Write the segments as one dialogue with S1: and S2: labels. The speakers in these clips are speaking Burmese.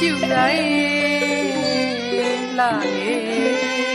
S1: တိုင်းလာနေ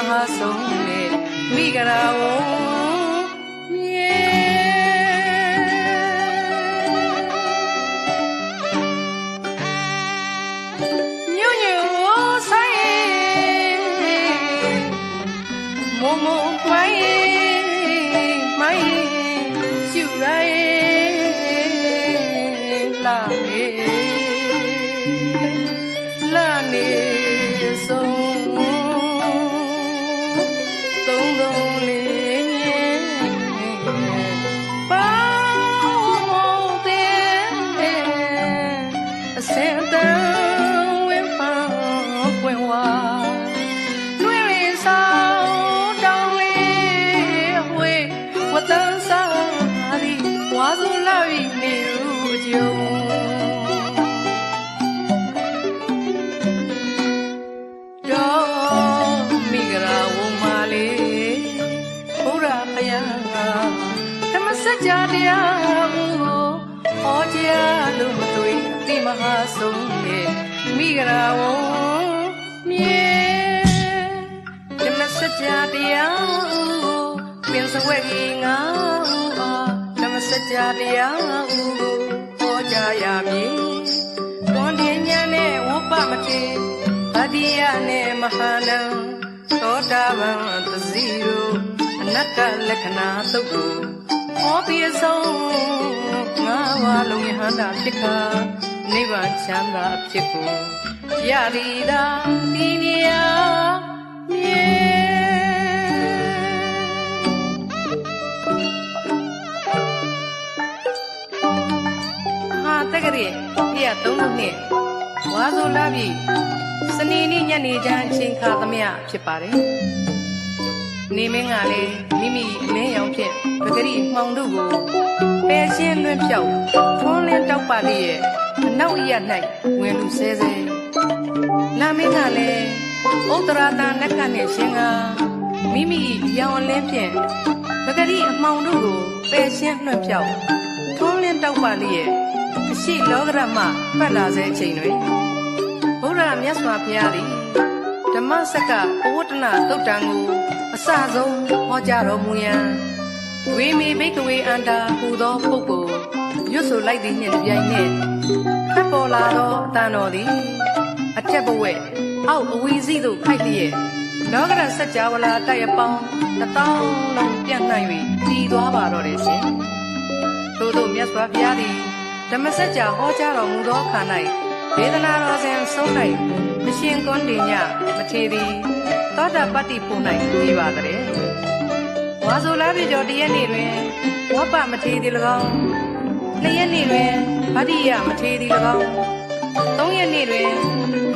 S1: အတိမဟာဆုံးနဲ့မိဂရာဝမြေညွညွဆိုင်မုံမုံမိုင်းမိုင်းရှူရိုင်းလာနေ ကြာတရားကိုဟောကြားလို့မသွေအတိမဟာဆုံးနဲ့မိဂရာဝမြေဓမ္မစကြာတရားကိုပင်စဝဲကြီးငါဓမ္မစကြာတရားကိုဟောကြားရမည်ကွန်ဒီညာနဲ့ဝပမထေဗတိယနဲ့မဟာနံသောတာပန်သစီရောအနတ္တလက္ခဏာသုတ်ကို ဟောပြဆုံးငါဝါလုံးယဟန္တာဖြစ်ခါနိဗ္ဗာန်ချမ်းသာအဖြစ်ကိုရရီတာဒီနေရာမြေဟာတက္ကရီပြည့်သုံးလို့နှစ်ဝါဆိုလာပြီစနေနေ့ညနေချမ်းအချိန်ခါသမျှဖြစ်ပါတယ် နေမင်းကလည်းမိမိအလင်းရောင်ဖြင့်ပဂရိမှောင်တို့ကိုပယ်ရှင်းလွင့်ပြောက်ထွန်းလင်းတောက်ပါလေးရဲ့အနောက်ရ၌ဝင်လူဆဲဆဲနာမင်းကလည်းဥတ္တရာတနက္ခနဲ့ရှင်ကမိမိရောင်အလင်းဖြင့်ပဂရိအမှောင်တို့ကိုပယ်ရှင်းလွင့်ပြောက်ထုံးလင်းတောက်ပါလေးရဲ့အရှိလောကရမပတ်လာစေအချိန်တွင်ဘုရားမြတ်စွာဘုရားသည် ဓမ္မစက္ကပဝတ္တနာသုတ်တံကိုအစဆုံးဟောကြားတော်မူရန်ဝေမီဘိကဝေအန္တာဟူသောပုဂ္ဂိုလ်ရွတ်ဆိုလိုက်သည်နှင့်တပြိုင်နက်ခတ်ပေါ်လာသောအတန်တော်သည်အထက်ဘဝဲအောက်အဝီစီသို့ခိုက်လျက်လောကရစัจ java လာတိုက်အပေါင်းတစ်တောင်းလုံးပြန့်နှံ့၍တည်သွားပါတော့တယ်ရှင်ထို့သောမြတ်စွာဘုရားသည်ဓမ္မစကြာဟောကြားတော်မူသောအခါ၌ ဒေသနာတော်စဉ်ဆုံး၌မရှင်ကွန်းတင်ညမထေသည်သောတာပတ္တိဖို့၌ပြီးပါတဲ့ဝါဆိုလာပြီကျော်တရက်နေ့တွင်ဝပ္ပမထေသည်၎င်းနှစ်ရက်နေ့တွင်ဗတ္တိယမထေသည်၎င်းသုံးရက်နေ့တွင်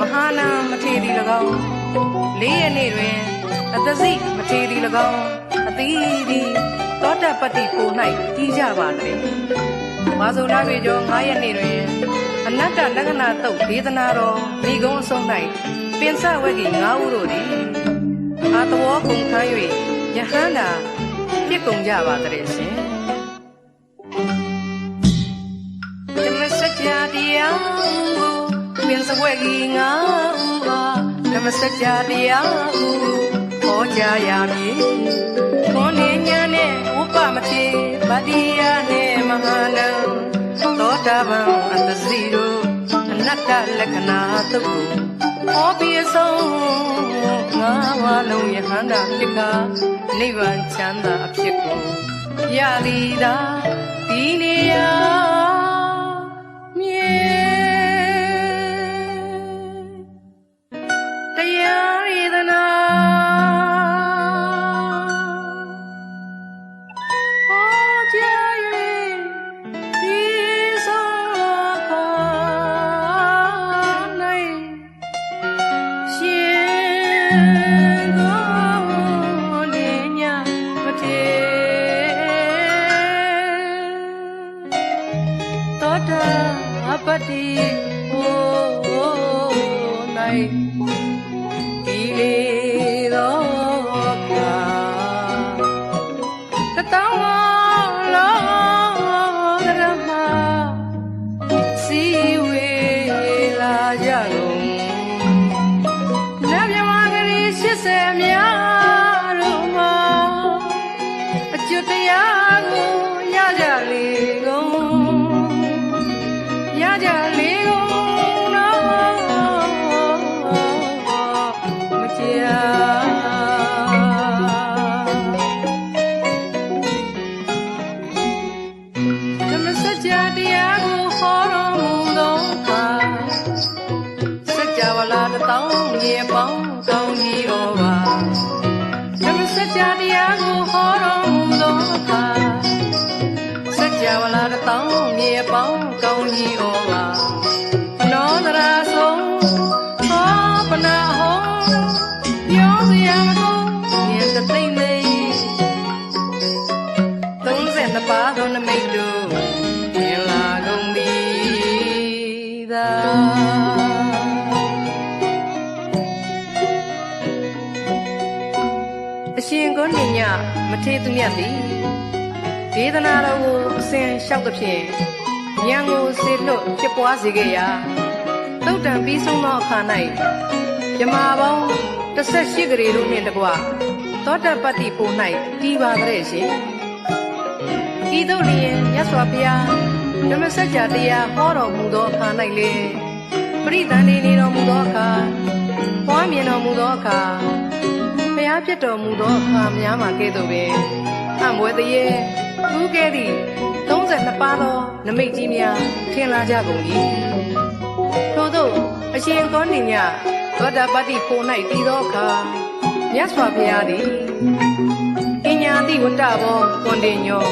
S1: မဟာနာမထေသည်၎င်းလေးရက်နေ့တွင်အတသိမထေသည်၎င်းအသီးသည်သောတာပတ္တိဖို့၌ကြီးကြပါသည် ဝါဆိုလာပြီကျော်9ရက်နေ့တွင်အနတ္တလက္ခဏာတုတ်ဒေသနာတော်မိကုံးအဆုံး၌ပင်စဝက်ကြီး၅ဦးတို့သည်အာတဝေါကုံခန်း၍ယဟန္တာပြစ်ကုန်ကြပါတဲ့ရှင်ဓမ္မစကြာတရားကိုပင်စဝက်ကြီး၅ဦးအားဓမ္မစကြာတရားကိုဟောကြားရမည်ခွန်နေညာနဲ့ဥပမတိဗတိယနဲ့မဟာနံ သောတာပန်အတ္တစီတို့အနတ္တလက္ခဏာသုတ်ကိုဟောပြဆုံးငါးပါးလုံးယဟန္တာဖြစ်ကနိဗ္ဗာန်ချမ်းသာအဖြစ်ကိုရလီသာဒီနေရာ Amen. တ်တရားကိုရကြလေကုန်ရကြလေကုန်တော့မကြာဓမ္မစကြာတရားကိုဟောတော်မူသောအခါစัจ java လာတစ်တောင်းမြေပေါင်းကောင်းကြီးဩပါဓမ္မစကြာတရားကိုဟောတော် တစ်တောင်းမြေပေါင်းကောင်းကြီးဩပါနောဒရာဆုံးဟောပနာဟောပြောစရာမကုန်မြတ်သိမ့်သိမ့်32ပါးသောနမိတ်တို့မြင်လာကုန်သည်သာအရှင်ကိုနေညမထေသူမြတ်သည် ဒေသနာတော်ကိုအစဉ်လျှောက်သဖြင့်ဉာဏ်ကိုစေလွတ်ဖြစ်ပွားစေခဲ့ရာသုတ်တံပြီးဆုံးသောအခါ၌မြမာပေါင်း18ကလေးတို့နှင့်တကွသောတပတ္တိပို့၌တည်ပါကြရဲ့ရှင်ဤသို့လျင်မြတ်စွာဘုရားဓမ္မစကြာတရားဟောတော်မူသောအခါ၌လေပရိသန္တိနေတော်မူသောအခါပွားမြင်တော်မူသောအခါဖျားဖြစ်တော်မူသောအခါများမှာကဲ့သို့ပင်အံ့ဘွယ်တရေ သူကဲ့သည့်32ပါးသောနမိတ်ကြီးများထင်လာကြကုန်၏ထို့သောအရှင်ကောဏိညသောတာပတ္တိဖို့၌တည်သောအခါမြတ်စွာဘုရားသည်အညာတိဝတ္တဘောကွန်တင်ညော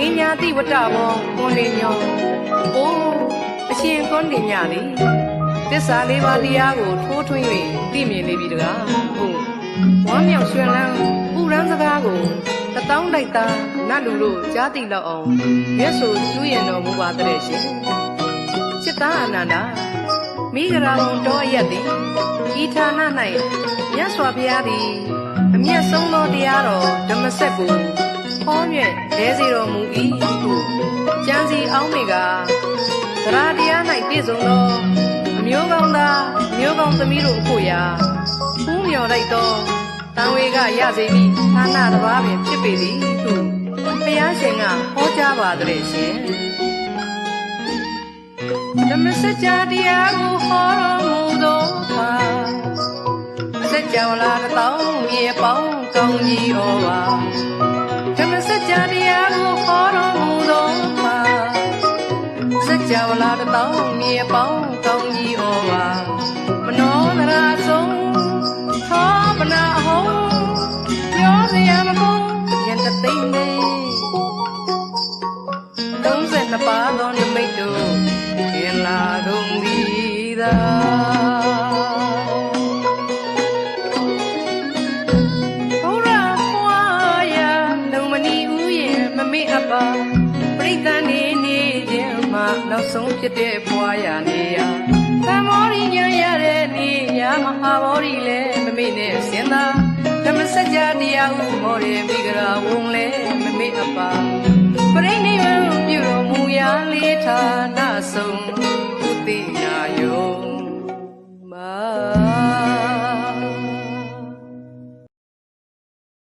S1: အညာတိဝတ္တဘောကွန်တင်ညောအိုးအရှင်ကောဏိညသည်သစ္စာလေးပါးတရားကိုထိုးထွင်း၍သိမြင်နေပြီတကားဟုတ်ဝမ်းမြောက်ရွှင်လန်းပူရန်စကားကိုတတောင်းလိုက်သား နတ်လူတို့ကြားသိလောက်အောင်ရွတ်ဆိုကျူးရင်တော်မူပါတဲ့ရှင်စစ်သားအနန္ဒာမိဂရာဝန်တော်အရက်သည်ဤဌာန၌မြတ်စွာဘုရားသည်အမျက်ဆုံးသောတရားတော်ဓမ္မစက်ကိုဟောမြဲ့လဲစေတော်မူ၏ဟုကြံစီအောင်မေကသရတရား၌ပြည့်စုံသောအမျိုးကောင်းသားအမျိုးကောင်းသမီးတို့အဖို့ရာဖူးမြော်လိုက်တော့တံဝေကရစေမိဌာနတစ်ပါးပင်ဖြစ်ပေသည်ဟု ဘုရားရှင်ကဟောကြားပါတဲ့ရှင်ဓမ္မစကြာတရားကိုဟောတော်မူသောအခါစကြဝဠာတစ်တောင်းမြေပေါင်းကောင်းကြီးဩပါဓမ္မစကြာတရားကိုဟောတော်မူသောအခါစကြဝဠာတစ်တောင်းမြေပေါင်းကောင်းကြီးဩ သိမ့်နေ32ပါးသောနမိတ်တို့ခင်လာကုန်သည်သာဘုရားဖွာယာလုံမနီဥယျာမမေ့အပ်ပါပရိသတ်နေနေခြင်းမှာနောက်ဆုံးဖြစ်တဲ့ဖွာယာနေရာသမောရိညာရတဲ့နေရာမဟာဘောရီလည်းမမေ့နဲ့စင်သာဓမ္မစကြာတရားဟုဟောတဲ့မိဂရာဝုံလည်းမမေ့အ ပ်ပါပရိနိဗ္ဗာန်ပြုတော်မူရာလေးဌာန